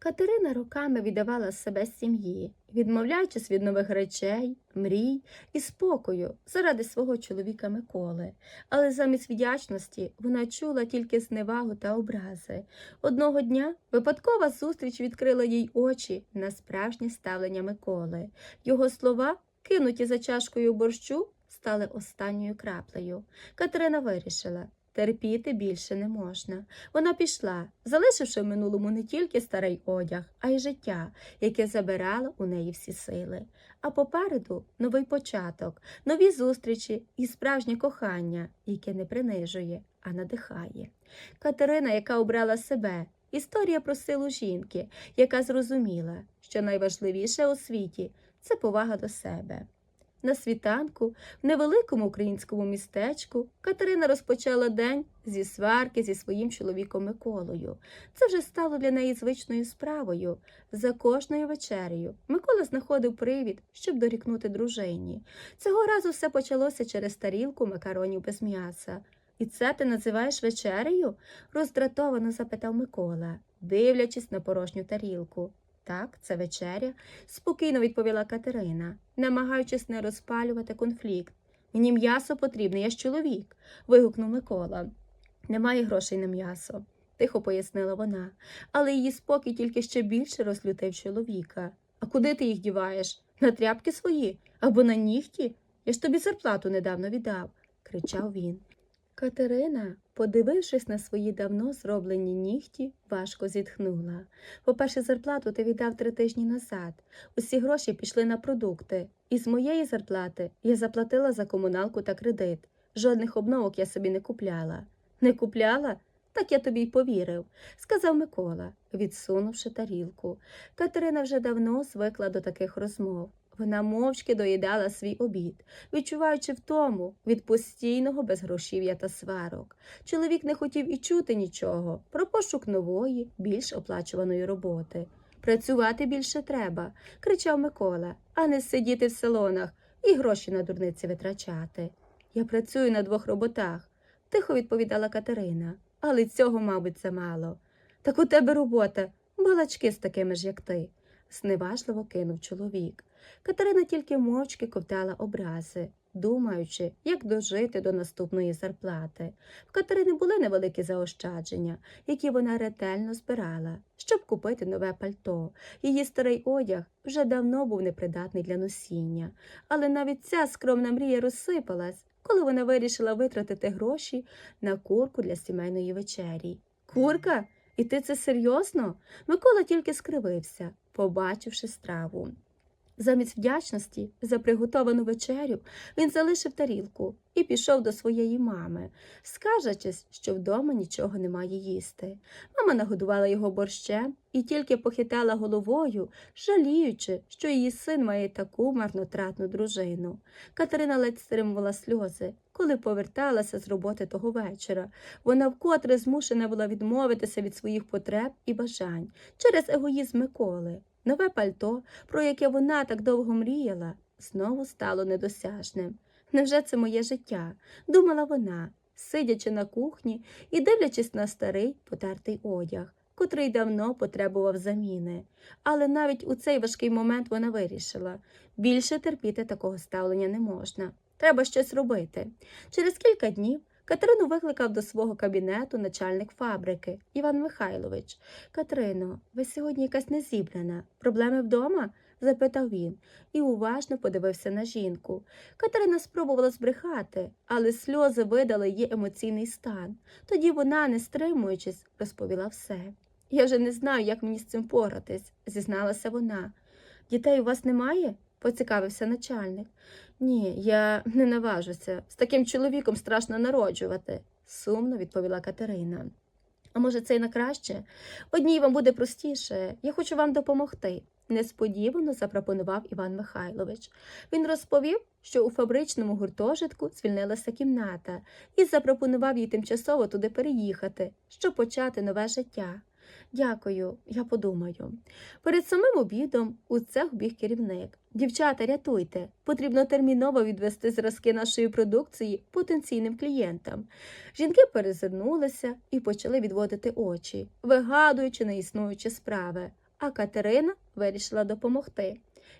Катерина роками віддавала себе сім'ї, відмовляючись від нових речей, мрій і спокою заради свого чоловіка Миколи. Але замість вдячності вона чула тільки зневагу та образи. Одного дня випадкова зустріч відкрила їй очі на справжнє ставлення Миколи. Його слова, кинуті за чашкою борщу, стали останньою краплею. Катерина вирішила. Терпіти більше не можна. Вона пішла, залишивши в минулому не тільки старий одяг, а й життя, яке забирало у неї всі сили. А попереду новий початок, нові зустрічі і справжнє кохання, яке не принижує, а надихає. Катерина, яка обрала себе, історія про силу жінки, яка зрозуміла, що найважливіше у світі це повага до себе. На світанку, в невеликому українському містечку, Катерина розпочала день зі сварки зі своїм чоловіком Миколою. Це вже стало для неї звичною справою. За кожною вечерею Микола знаходив привід, щоб дорікнути дружині. Цього разу все почалося через тарілку макаронів без м'яса. І це ти називаєш вечерею? роздратовано запитав Микола, дивлячись на порожню тарілку. Так, це вечеря, спокійно відповіла Катерина, намагаючись не розпалювати конфлікт. Мені м'ясо потрібне, я ж чоловік. вигукнув Микола. Немає грошей на м'ясо, тихо пояснила вона, але її спокій тільки ще більше розлютив чоловіка. А куди ти їх діваєш? На тряпки свої або на нігті? Я ж тобі зарплату недавно віддав, кричав він. Катерина, подивившись на свої давно зроблені нігті, важко зітхнула. По-перше, зарплату ти віддав три тижні назад. Усі гроші пішли на продукти. І з моєї зарплати я заплатила за комуналку та кредит. Жодних обновок я собі не купляла. Не купляла? Так я тобі й повірив, сказав Микола, відсунувши тарілку. Катерина вже давно звикла до таких розмов. Вона мовчки доїдала свій обід, відчуваючи втому від постійного безгрошів'я та сварок. Чоловік не хотів і чути нічого про пошук нової, більш оплачуваної роботи. Працювати більше треба, кричав Микола, а не сидіти в салонах і гроші на дурниці витрачати. Я працюю на двох роботах, тихо відповідала Катерина, але цього, мабуть, замало. Так у тебе робота, балачки з такими ж, як ти, зневажливо кинув чоловік. Катерина тільки мовчки ковтала образи, думаючи, як дожити до наступної зарплати. В Катерини були невеликі заощадження, які вона ретельно збирала, щоб купити нове пальто. Її старий одяг вже давно був непридатний для носіння, але навіть ця скромна мрія розсипалась, коли вона вирішила витратити гроші на курку для сімейної вечері. Курка? І ти це серйозно? Микола тільки скривився, побачивши страву. Замість вдячності за приготовану вечерю він залишив тарілку і пішов до своєї мами, скаржачись, що вдома нічого немає їсти. Мама нагодувала його борщем і тільки похитала головою, жаліючи, що її син має таку марнотратну дружину. Катерина ледь стримувала сльози, коли поверталася з роботи того вечора. Вона вкотре змушена була відмовитися від своїх потреб і бажань через егоїзм Миколи. Нове пальто, про яке вона так довго мріяла, знову стало недосяжним. Невже це моє життя? думала вона, сидячи на кухні і дивлячись на старий потертий одяг, котрий давно потребував заміни. Але навіть у цей важкий момент вона вирішила більше терпіти такого ставлення не можна. Треба щось робити. Через кілька днів Катерину викликав до свого кабінету начальник фабрики Іван Михайлович. Катерино, ви сьогодні якась не зібрана. Проблеми вдома? запитав він і уважно подивився на жінку. Катерина спробувала збрехати, але сльози видали її емоційний стан. Тоді вона, не стримуючись, розповіла все. Я вже не знаю, як мені з цим поратись, зізналася вона. Дітей у вас немає? Поцікавився начальник. Ні, я не наважуся. З таким чоловіком страшно народжувати, сумно відповіла Катерина. А може, це й на краще? Одній вам буде простіше, я хочу вам допомогти. Несподівано запропонував Іван Михайлович. Він розповів, що у фабричному гуртожитку звільнилася кімната і запропонував їй тимчасово туди переїхати, щоб почати нове життя. Дякую, я подумаю. Перед самим обідом у цех біг керівник. Дівчата, рятуйте, потрібно терміново відвести зразки нашої продукції потенційним клієнтам. Жінки перезирнулися і почали відводити очі, вигадуючи неіснуючі справи. а Катерина вирішила допомогти.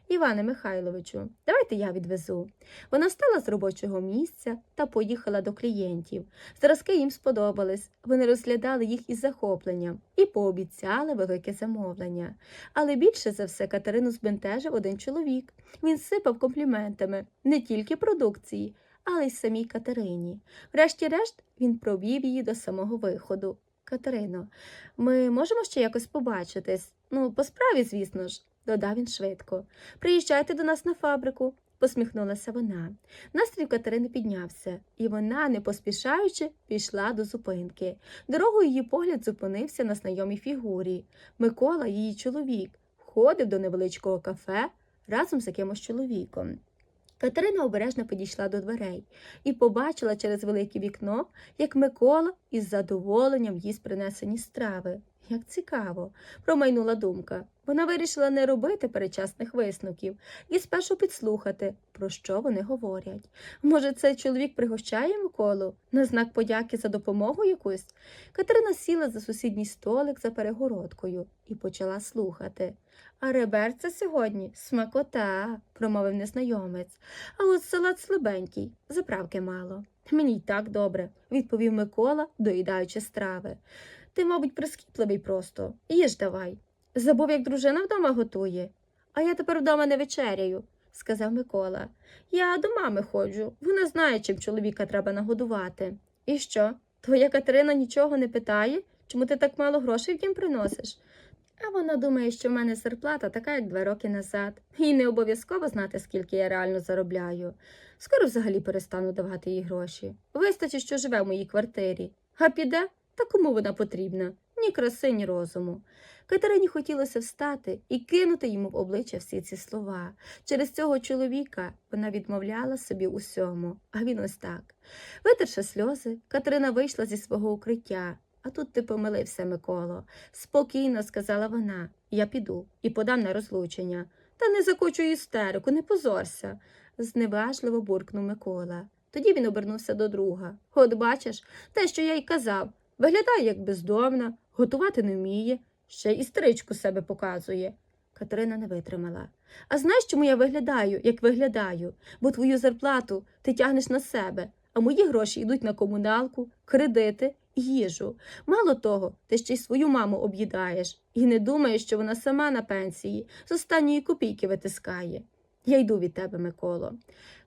Іване Михайловичу, давайте я відвезу. Вона встала з робочого місця та поїхала до клієнтів. Зразки їм сподобались. Вони розглядали їх із захопленням і пообіцяли велике замовлення. Але більше за все Катерину збентежив один чоловік. Він сипав компліментами не тільки продукції, але й самій Катерині. Врешті-решт він провів її до самого виходу. Катерино, ми можемо ще якось побачитись? Ну, по справі, звісно ж, додав він швидко. Приїжджайте до нас на фабрику, посміхнулася вона. Настрій Катерини піднявся, і вона, не поспішаючи, пішла до зупинки. Дорогою її погляд зупинився на знайомій фігурі. Микола, її чоловік, входив до невеличкого кафе разом з якимось чоловіком. Катерина обережно підійшла до дверей і побачила через велике вікно, як Микола із задоволенням їсть принесені страви. Як цікаво, промайнула думка. Вона вирішила не робити перечасних висновків і спершу підслухати, про що вони говорять. Може, цей чоловік пригощає Миколу на знак подяки за допомогу якусь? Катерина сіла за сусідній столик за перегородкою і почала слухати. А реберця сьогодні смакота, промовив незнайомець. А от салат слабенький, заправки мало. Мені й так добре, відповів Микола, доїдаючи страви. Ти, мабуть, прискіпливий просто. Їж давай. Забув, як дружина вдома готує. А я тепер вдома не вечеряю, сказав Микола. Я до мами ходжу. Вона знає, чим чоловіка треба нагодувати. І що? Твоя Катерина нічого не питає, чому ти так мало грошей в дім приносиш? А вона думає, що в мене зарплата така, як два роки назад, і не обов'язково знати, скільки я реально заробляю. Скоро взагалі перестану давати їй гроші. Вистачить, що живе в моїй квартирі. А піде, та кому вона потрібна? Ні краси, ні розуму. Катерині хотілося встати і кинути йому в обличчя всі ці слова. Через цього чоловіка вона відмовляла собі усьому, а він ось так. Витерши сльози, Катерина вийшла зі свого укриття. А тут ти помилився, Миколо. Спокійно, сказала вона, я піду і подам на розлучення. Та не закочуй істерику, не позорся, зневажливо буркнув Микола. Тоді він обернувся до друга. От бачиш, те, що я й казав, виглядає як бездомна, готувати не вміє, ще й себе показує. Катерина не витримала. А знаєш, чому я виглядаю, як виглядаю? Бо твою зарплату ти тягнеш на себе, а мої гроші йдуть на комуналку, кредити їжу. Мало того, ти ще й свою маму об'їдаєш і не думаєш, що вона сама на пенсії з останньої копійки витискає. Я йду від тебе, Миколо.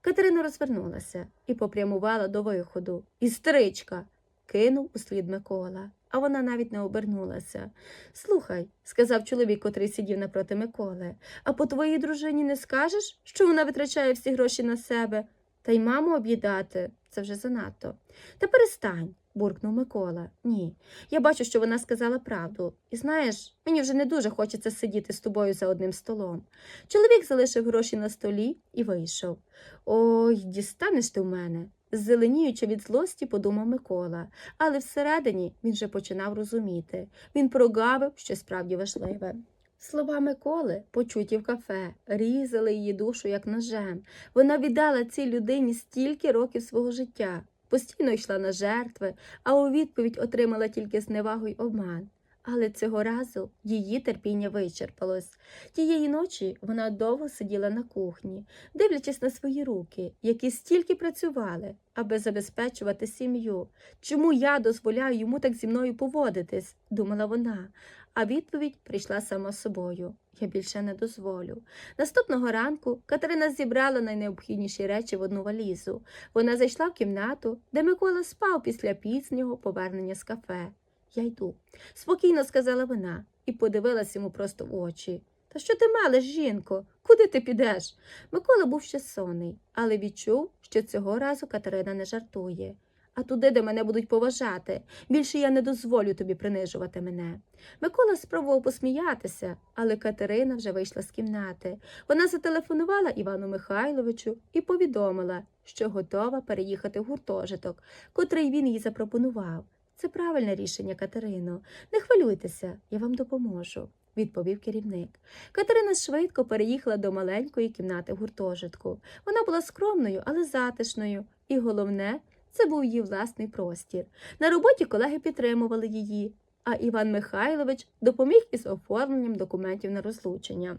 Катерина розвернулася і попрямувала до виходу. Істеричка. кинув услід Микола, а вона навіть не обернулася. Слухай, сказав чоловік, котрий сидів напроти Миколи, а по твоїй дружині не скажеш, що вона витрачає всі гроші на себе, та й маму об'їдати це вже занадто. Та перестань, буркнув Микола. Ні. Я бачу, що вона сказала правду. І знаєш, мені вже не дуже хочеться сидіти з тобою за одним столом. Чоловік залишив гроші на столі і вийшов. Ой, дістанеш ти в мене. Зеленіючи від злості, подумав Микола, але всередині він вже починав розуміти. Він прогавив, що справді важливе. Слова Миколи, почуті в кафе, різали її душу як ножем. Вона віддала цій людині стільки років свого життя, постійно йшла на жертви, а у відповідь отримала тільки зневагу й обман. Але цього разу її терпіння вичерпалось. Тієї ночі вона довго сиділа на кухні, дивлячись на свої руки, які стільки працювали, аби забезпечувати сім'ю. Чому я дозволяю йому так зі мною поводитись? думала вона. А відповідь прийшла сама собою. Я більше не дозволю. Наступного ранку Катерина зібрала найнеобхідніші речі в одну валізу. Вона зайшла в кімнату, де Микола спав після пізнього повернення з кафе. Я йду, спокійно сказала вона і подивилась йому просто в очі. Та що ти малиш, жінко? Куди ти підеш? Микола був ще сонний, але відчув, що цього разу Катерина не жартує. А туди, де мене будуть поважати, більше я не дозволю тобі принижувати мене. Микола спробував посміятися, але Катерина вже вийшла з кімнати. Вона зателефонувала Івану Михайловичу і повідомила, що готова переїхати в гуртожиток, котрий він їй запропонував. Це правильне рішення, Катерино. Не хвилюйтеся, я вам допоможу, відповів керівник. Катерина швидко переїхала до маленької кімнати в гуртожитку. Вона була скромною, але затишною, і головне, це був її власний простір. На роботі колеги підтримували її. а Іван Михайлович допоміг із оформленням документів на розлучення.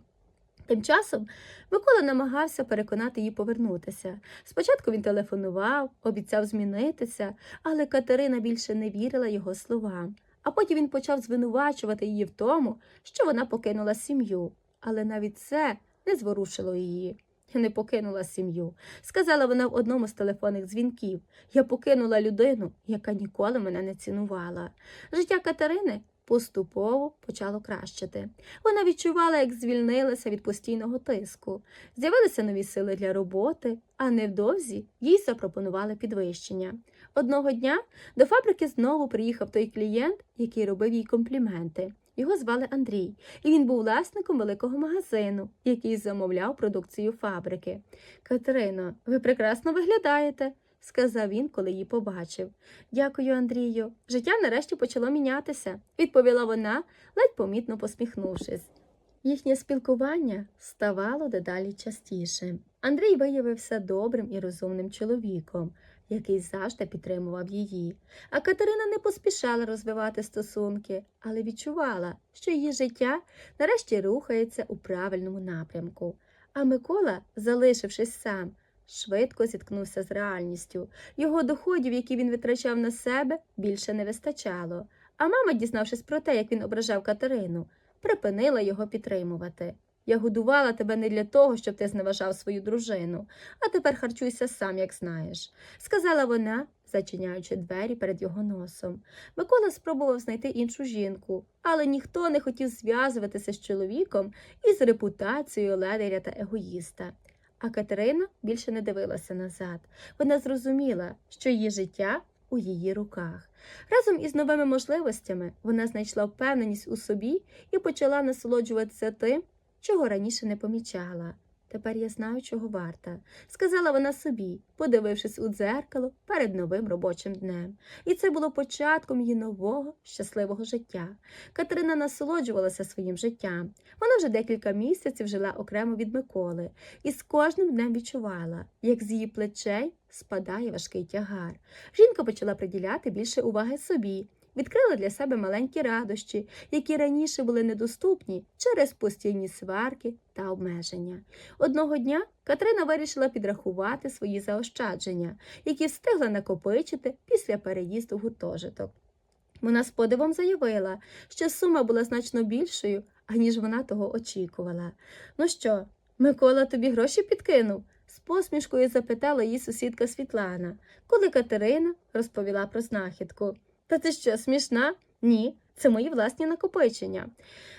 Тим часом Микола намагався переконати її повернутися. Спочатку він телефонував, обіцяв змінитися, але Катерина більше не вірила його словам. А потім він почав звинувачувати її в тому, що вона покинула сім'ю. Але навіть це не зворушило її. Не покинула сім'ю, сказала вона в одному з телефонних дзвінків. Я покинула людину, яка ніколи мене не цінувала. Життя Катерини поступово почало кращити. Вона відчувала, як звільнилася від постійного тиску. З'явилися нові сили для роботи, а невдовзі їй запропонували підвищення. Одного дня до фабрики знову приїхав той клієнт, який робив їй компліменти. Його звали Андрій, і він був власником великого магазину, який замовляв продукцію фабрики. Катерино, ви прекрасно виглядаєте, сказав він, коли її побачив. Дякую, Андрію. Життя нарешті почало мінятися, відповіла вона, ледь помітно посміхнувшись. Їхнє спілкування ставало дедалі частішим. Андрій виявився добрим і розумним чоловіком, який завжди підтримував її. А Катерина не поспішала розвивати стосунки, але відчувала, що її життя нарешті рухається у правильному напрямку. А Микола, залишившись сам, швидко зіткнувся з реальністю. Його доходів, які він витрачав на себе, більше не вистачало. А мама, дізнавшись про те, як він ображав Катерину, припинила його підтримувати. Я годувала тебе не для того, щоб ти зневажав свою дружину, а тепер харчуйся сам, як знаєш, сказала вона, зачиняючи двері перед його носом. Микола спробував знайти іншу жінку, але ніхто не хотів зв'язуватися з чоловіком із репутацією ледаря та егоїста. А Катерина більше не дивилася назад. Вона зрозуміла, що її життя у її руках. Разом із новими можливостями вона знайшла впевненість у собі і почала насолоджуватися тим, чого раніше не помічала. Тепер я знаю, чого варта, сказала вона собі, подивившись у дзеркало перед новим робочим днем. І це було початком її нового щасливого життя. Катерина насолоджувалася своїм життям. Вона вже декілька місяців жила окремо від Миколи і з кожним днем відчувала, як з її плечей спадає важкий тягар. Жінка почала приділяти більше уваги собі. Відкрила для себе маленькі радощі, які раніше були недоступні через постійні сварки та обмеження. Одного дня Катерина вирішила підрахувати свої заощадження, які встигла накопичити після переїзду в гуртожиток. Вона з подивом заявила, що сума була значно більшою, аніж вона того очікувала. Ну що, Микола тобі гроші підкинув? з посмішкою запитала її сусідка Світлана, коли Катерина розповіла про знахідку. Та ти що, смішна? Ні, це мої власні накопичення.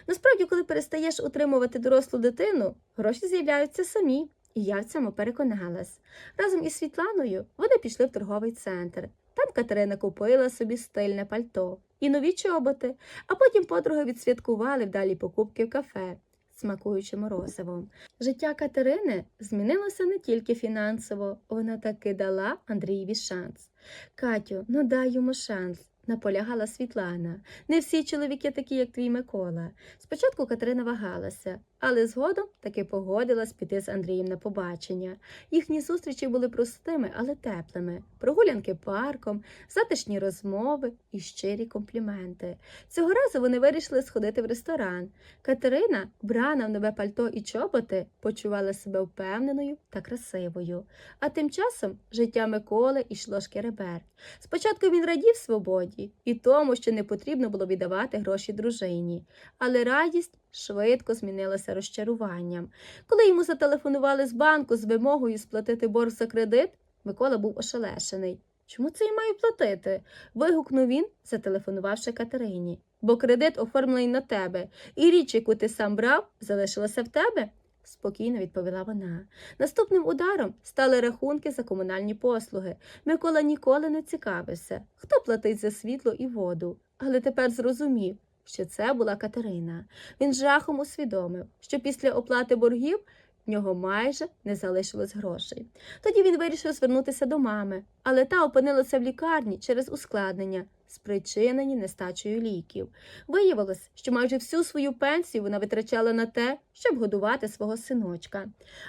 Насправді, коли перестаєш утримувати дорослу дитину, гроші з'являються самі, і я в цьому переконалась. Разом із Світланою вони пішли в торговий центр. Там Катерина купила собі стильне пальто і нові чоботи, а потім подруги відсвяткували вдалі покупки в кафе, смакуючи морозивом. Життя Катерини змінилося не тільки фінансово, вона таки дала Андрієві шанс. Катю, ну дай йому шанс. Наполягала Світлана. Не всі чоловіки такі, як твій Микола. Спочатку Катерина вагалася, але згодом таки погодилась піти з Андрієм на побачення. Їхні зустрічі були простими, але теплими. Прогулянки парком, затишні розмови і щирі компліменти. Цього разу вони вирішили сходити в ресторан. Катерина, брана в нове пальто і чоботи, почувала себе впевненою та красивою. А тим часом життя Миколи йшло шкереберть. Спочатку він радів свободі і тому, що не потрібно було віддавати гроші дружині, але радість швидко змінилася розчаруванням. Коли йому зателефонували з банку з вимогою сплатити борг за кредит, Микола був ошелешений. Чому це я маю платити? вигукнув він, зателефонувавши Катерині. Бо кредит оформлений на тебе, і річ, яку ти сам брав, залишилася в тебе? спокійно відповіла вона. Наступним ударом стали рахунки за комунальні послуги. Микола ніколи не цікавився, хто платить за світло і воду, але тепер зрозумів, що це була Катерина. Він жахом усвідомив, що після оплати боргів в нього майже не залишилось грошей. Тоді він вирішив звернутися до мами, але та опинилася в лікарні через ускладнення, спричинені нестачею ліків. Виявилось, що майже всю свою пенсію вона витрачала на те, щоб годувати свого синочка.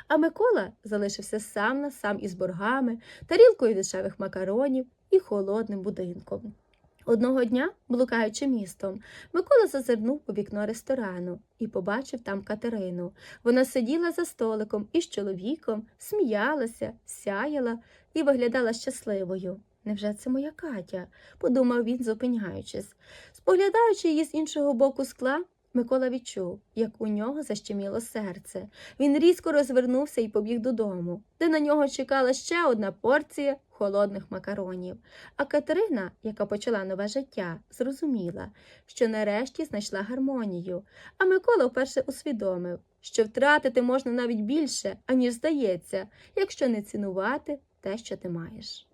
А Микола залишився сам на сам із боргами, тарілкою дешевих макаронів і холодним будинком. Одного дня, блукаючи містом, Микола зазирнув у вікно ресторану і побачив там Катерину. Вона сиділа за столиком із чоловіком, сміялася, сяяла і виглядала щасливою. Невже це моя Катя? подумав він, зупиняючись. Споглядаючи її з іншого боку скла, Микола відчув, як у нього защеміло серце. Він різко розвернувся і побіг додому, де на нього чекала ще одна порція холодних макаронів. А Катерина, яка почала нове життя, зрозуміла, що нарешті знайшла гармонію. А Микола вперше усвідомив, що втратити можна навіть більше, аніж здається, якщо не цінувати те, що ти маєш.